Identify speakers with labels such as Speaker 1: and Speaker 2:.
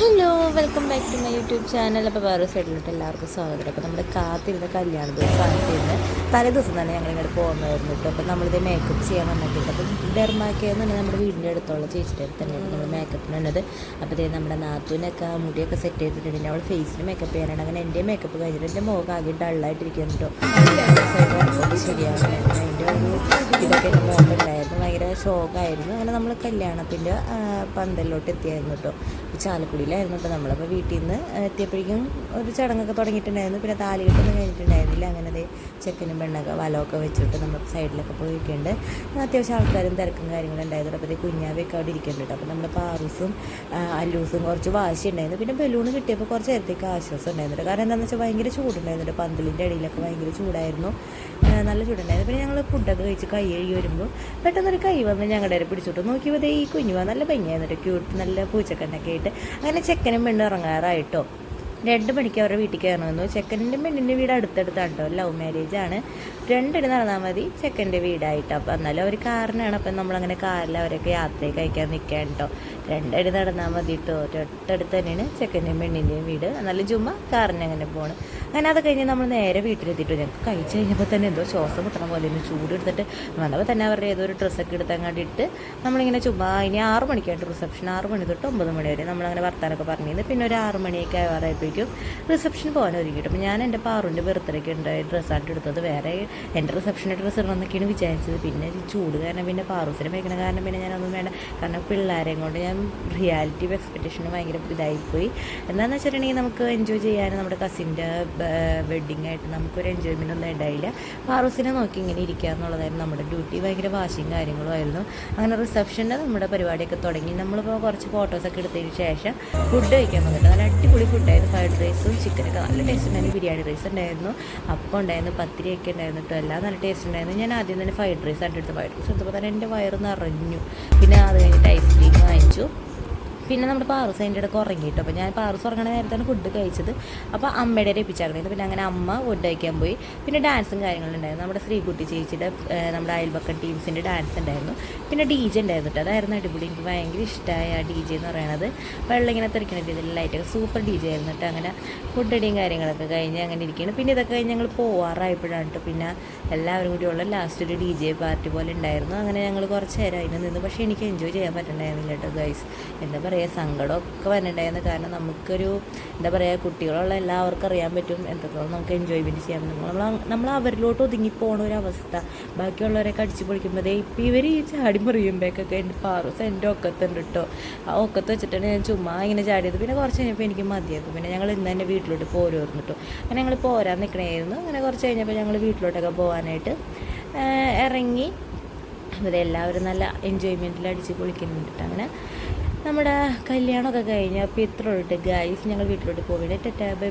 Speaker 1: Hello welcome back to my YouTube channel അപ്പോൾ വേറെ സൈഡിലോട്ട് എല്ലാവർക്കും സ്വാഗതം. അപ്പോൾ നമ്മുടെ കാത്തിന്റെ കല്യാണ ദിവസമാണ് ഇന്ന്. തലേ ദിവസം തന്നെ ഞങ്ങൾ ഇങ്ങോട്ട് പോകുന്നതായിരുന്നു കേട്ടോ അപ്പോൾ നമ്മളിത് മേക്കപ്പ് ചെയ്യാൻ വന്നിട്ടുണ്ട് അപ്പോൾ ഡെർമാക്കിയെന്ന് പറഞ്ഞാൽ നമ്മുടെ വീടിന്റെ അടുത്തുള്ള ചേച്ചിയുടെ അടുത്ത് തന്നെയാണ് നമ്മൾ മേക്കപ്പിന് വന്നത്. അപ്പോൾ ഇതേ നമ്മുടെ നാത്തൂനൊക്കെ മുടിയൊക്കെ സെറ്റ് ചെയ്തിട്ടുണ്ട്. അവൾ ഫേസിന് മേക്കപ്പ് ചെയ്യാനാണ്. അങ്ങനെ എന്റെ മേക്കപ്പ് കഴിഞ്ഞിട്ട് എന്റെ മുഖം ആകെ ഡള്ളായിട്ടിരിക്കുന്നു കേട്ടോ ശരിയാണ് അതിന്റെ ഒരു ഇതൊക്കെ എന്റെ മുഖത്തുണ്ടായിരുന്നു ഭയങ്കര ഷോക്കായിരുന്നു അങ്ങനെ നമ്മൾ കല്യാണത്തിന്റെ പന്തലിലോട്ട് എത്തിയായിരുന്നു കേട്ടോ ചാലക്കുടിയിലായിരുന്നു കേട്ടോ. നമ്മളപ്പോൾ വീട്ടിൽ നിന്ന് എത്തിയപ്പോഴേക്കും ഒരു ചടങ്ങൊക്കെ തുടങ്ങിയിട്ടുണ്ടായിരുന്നു. പിന്നെ താലി കെട്ടൊന്നും കഴിഞ്ഞിട്ടുണ്ടായിരുന്നില്ല. അങ്ങനെ അത് ചെക്കനും പെണ്ണൊക്കെ വലമൊക്കെ വെച്ചിട്ട് നമ്മൾ സൈഡിലൊക്കെ പോയി ഇരിക്കുന്നുണ്ട് അത്യാവശ്യം ആൾക്കാരും തിരക്കും കാര്യങ്ങളും ഉണ്ടായിരുന്നു. അപ്പോൾ കുഞ്ഞാവയൊക്കെ അവിടെ ഇരിക്കുന്നുണ്ട് അപ്പോൾ നമ്മുടെ പാറൂസും അല്ലൂസും കുറച്ച് വാശി ഉണ്ടായിരുന്നു പിന്നെ ബലൂൺ കിട്ടിയപ്പോൾ കുറച്ച് നേരത്തേക്ക് ആശ്വാസം ഉണ്ടായിരുന്നു കാരണം എന്താണെന്ന് വെച്ചാൽ ഭയങ്കര ചൂടുണ്ടായിരുന്നു പന്തലിന്റെ ഇടയിലൊക്കെ ഭയങ്കര ചൂടായിരുന്നു. നല്ല ചൂടുണ്ടായിരുന്നു. പിന്നെ ഞങ്ങൾ ഫുഡൊക്കെ കഴിച്ച് കൈ കഴുകി വരുമ്പോൾ പെട്ടെന്നൊരു കൈ വന്ന് ഞങ്ങളുടെ പിടിച്ചിട്ട് നോക്കിയപ്പോൾ ഈ കുഞ്ഞുവാ നല്ല ഭംഗിയായിരുന്നു ക്യൂട്ട് നല്ല പൂച്ചക്കണ്ണൊക്കെ ആയിട്ട്. അങ്ങനെ ചെക്കനും പെണ്ണും ഇറങ്ങാറായിട്ടോ. രണ്ട് മണിക്ക് അവരുടെ വീട്ടിൽ കയറണമെന്നു ചെക്കന്റെ പെണ്ണിന്റെ വീട് അടുത്തടുത്താണ് കേട്ടോ ലവ് മാരേജ് ആണ്. രണ്ടിന് നടന്നാൽ മതി ചെക്കന്റെ വീടായിട്ടോ. അപ്പോൾ എന്നാലും അവർ കാറിനാണ്. അപ്പം നമ്മളങ്ങനെ കാറിൽ അവരൊക്കെ യാത്രയൊക്കെ അയക്കാൻ നിൽക്കാൻ കേട്ടോ രണ്ടടി നടന്നാൽ മതി കേട്ടോ തൊട്ടടുത്ത് തന്നെയാണ് ചെക്കന്റെയും പെണ്ണിന്റെയും വീട്. എന്നാലും ചുമ്മാ കാറിന് അങ്ങനെ പോകണം അങ്ങനെ അത് കഴിഞ്ഞ് നമ്മൾ നേരെ വീട്ടിലെത്തിയിട്ട് ഞങ്ങൾക്ക് കഴിച്ച് കഴിഞ്ഞപ്പോൾ തന്നെ എന്തോ ശ്വാസം മുട്ടണ പോലെ ചൂട് എടുത്തിട്ട് വന്നപ്പോൾ തന്നെ അവരുടെ ഏതോ ഒരു ഡ്രസ്സൊക്കെ എടുത്ത് അങ്ങോട്ട് ഇട്ട് നമ്മളിങ്ങനെ ചുമ്മാ ഇനി ആറ് മണിക്കായിട്ട് റിസപ്ഷൻ. ആറ് മണി തൊട്ട് ഒമ്പത് മണി വരെ നമ്മളങ്ങനെ വർത്താനൊക്കെ പറഞ്ഞിരുന്നു. പിന്നെ ഒരു ആറ് മണിയൊക്കെ ആവാറായപ്പോഴേക്കും റിസപ്ഷൻ പോകാൻ അപ്പോൾ ഞാൻ എന്റെ പാറുന്റെ ബർത്ത്ഡേക്ക് ഉണ്ടായ ഡ്രസ്സായിട്ട് എടുത്തത്. വേറെ എന്റെ റിസപ്ഷന്റെ ഡ്രസ്സ് ഇടണമെന്നൊക്കെയാണ് വിചാരിച്ചത്. പിന്നെ ചൂട് കാരണം പിന്നെ പാറൂസിനെ വയ്ക്കണ കാരണം പിന്നെ ഞാനൊന്നും വേണ്ട. കാരണം പിള്ളേരെയും കൊണ്ട് ഞാൻ റിയാലിറ്റി എക്സ്പെക്റ്റേഷന് ഭയങ്കര ഇതായിപ്പോയി. എന്താണെന്ന് വെച്ചിട്ടുണ്ടെങ്കിൽ നമുക്ക് എൻജോയ് ചെയ്യാൻ നമ്മുടെ കസിന്റെ വെഡ്ഡിങ് ആയിട്ട് നമുക്കൊരു എൻജോയ്മെന്റ് ഒന്നും ഉണ്ടായില്ല. പാറൂസിനെ നോക്കി ഇങ്ങനെ ഇരിക്കുക എന്നുള്ളതായിരുന്നു നമ്മുടെ ഡ്യൂട്ടി ഭയങ്കര വാശിയും കാര്യങ്ങളും ആയിരുന്നു. അങ്ങനെ റിസപ്ഷന്റെ നമ്മുടെ പരിപാടിയൊക്കെ തുടങ്ങി. നമ്മളിപ്പോൾ കുറച്ച് ഫോട്ടോസൊക്കെ എടുത്തതിന് ശേഷം ഫുഡ് കഴിക്കാൻ വന്നിട്ട് നല്ല അടിപൊളി ഫുഡായിരുന്നു ഫ്രൈഡ് റൈസും ചിക്കനൊക്കെ നല്ല ടേസ്റ്റ് ഉണ്ടായിരുന്നു. ബിരിയാണി റൈസ് ഉണ്ടായിരുന്നു. അപ്പം ഉണ്ടായിരുന്നു പത്തിരിയൊക്കെ ഉണ്ടായിരുന്നു കേട്ടോ. എല്ലാം നല്ല ടേസ്റ്റ് ഉണ്ടായിരുന്നു. ഞാൻ ആദ്യം തന്നെ ഫ്രൈഡ് റൈസ് ആയിട്ട് എടുത്ത് ഫ്രൈഡ് റൈസ് എടുത്തപ്പോൾ തന്നെ എന്റെ വയറ് നിറഞ്ഞു. പിന്നെ അത് കഴിഞ്ഞിട്ട് ഐസ്ക്രീം vídeo. പിന്നെ നമ്മൾ പാറസ് അതിന്റെ ഇടയ്ക്ക് ഉറങ്ങിയിട്ടു അപ്പോൾ ഞാൻ പാറസ് ഉറങ്ങണ നേരത്താണ് ഫുഡ് കഴിച്ചത്. അപ്പോൾ അമ്മയുടെ രപ്പിച്ചായിരുന്നു പിന്നെ അങ്ങനെ അമ്മ ഫുഡ് കഴിക്കാൻ പോയി. പിന്നെ ഡാൻസും കാര്യങ്ങളുണ്ടായിരുന്നു നമ്മുടെ ശ്രീകുട്ടി ചേച്ചിയുടെ നമ്മുടെ അയൽപക്കം ടീംസിന്റെ ഡാൻസ് ഉണ്ടായിരുന്നു. പിന്നെ ഡി ജെ ഉണ്ടായിരുന്നു കേട്ടോ. അതായിരുന്നു അടിപൊളി. എനിക്ക് ഭയങ്കര ഇഷ്ടമായ ആ ഡി ജെ എന്ന് പറയുന്നത് വെള്ളം ഇങ്ങനെ തെറിക്കണ രീതിയിൽ ലൈറ്റൊക്കെ സൂപ്പർ ഡി ജെ ആയിരുന്നു കേട്ടോ. അങ്ങനെ ഫുഡ് അടിയും കാര്യങ്ങളൊക്കെ കഴിഞ്ഞ് അങ്ങനെ ഇരിക്കുകയാണ് പിന്നെ ഇതൊക്കെ കഴിഞ്ഞ് ഞങ്ങൾ പോവാറായപ്പോഴാണ് കേട്ടോ. പിന്നെ എല്ലാവരും കൂടിയുള്ള ലാസ്റ്റ് ഒരു ഡി ജെ പാർട്ടി പോലെ ഉണ്ടായിരുന്നു. അങ്ങനെ ഞങ്ങൾ കുറച്ച് നേരം അതിന് നിന്ന്. പക്ഷേ എനിക്ക് എൻജോയ് ചെയ്യാൻ പറ്റുന്നുണ്ടായിരുന്നില്ല കേട്ടോ ഗൈസ് എന്താ പറയുക സങ്കടമൊക്കെ വന്നിട്ടുണ്ടായിരുന്നു. കാരണം നമുക്കൊരു എന്താ പറയുക കുട്ടികളുള്ള എല്ലാവർക്കും അറിയാൻ പറ്റും എന്തൊക്കെയാണ് നമുക്ക് എൻജോയ്മെന്റ് ചെയ്യാൻ നമ്മൾ നമ്മൾ അവരിലോട്ട് ഒതുങ്ങി പോണ ഒരു അവസ്ഥ. ബാക്കിയുള്ളവരൊക്കെ അടിച്ചു പൊളിക്കുമ്പോഴേ ഇപ്പം ഇവർ ഈ ചാടി മുറിയുമ്പോഴേക്കൊക്കെ എന്റെ പാറൂസ് എന്റെ ഒക്കത്തുണ്ട് കേട്ടോ ആ ഒക്കത്ത് വെച്ചിട്ടാണ് ഞാൻ ചുമ്മാ ഇങ്ങനെ ചാടിയത്. പിന്നെ കുറച്ച് കഴിഞ്ഞപ്പോൾ എനിക്ക് മതിയാക്കും പിന്നെ ഞങ്ങൾ ഇന്ന് തന്നെ വീട്ടിലോട്ട് പോരുമായിരുന്നു കേട്ടോ അങ്ങനെ ഞങ്ങൾ പോരാൻ നിൽക്കണമായിരുന്നു അങ്ങനെ കുറച്ച് കഴിഞ്ഞപ്പോൾ ഞങ്ങൾ വീട്ടിലോട്ടൊക്കെ പോകാനായിട്ട് ഇറങ്ങി അവരെല്ലാവരും നല്ല എൻജോയ്മെന്റിൽ അടിച്ച് പൊളിക്കുന്നുണ്ട്. അങ്ങനെ നമ്മുടെ കല്യാണമൊക്കെ കഴിഞ്ഞ് അപ്പോൾ ഇത്ര ഉള്ളൂ ഗൈസ് ഞങ്ങൾ വീട്ടിലോട്ട് പോവുകയാണ്. ടെറ്റാ ബൈ ബൈ.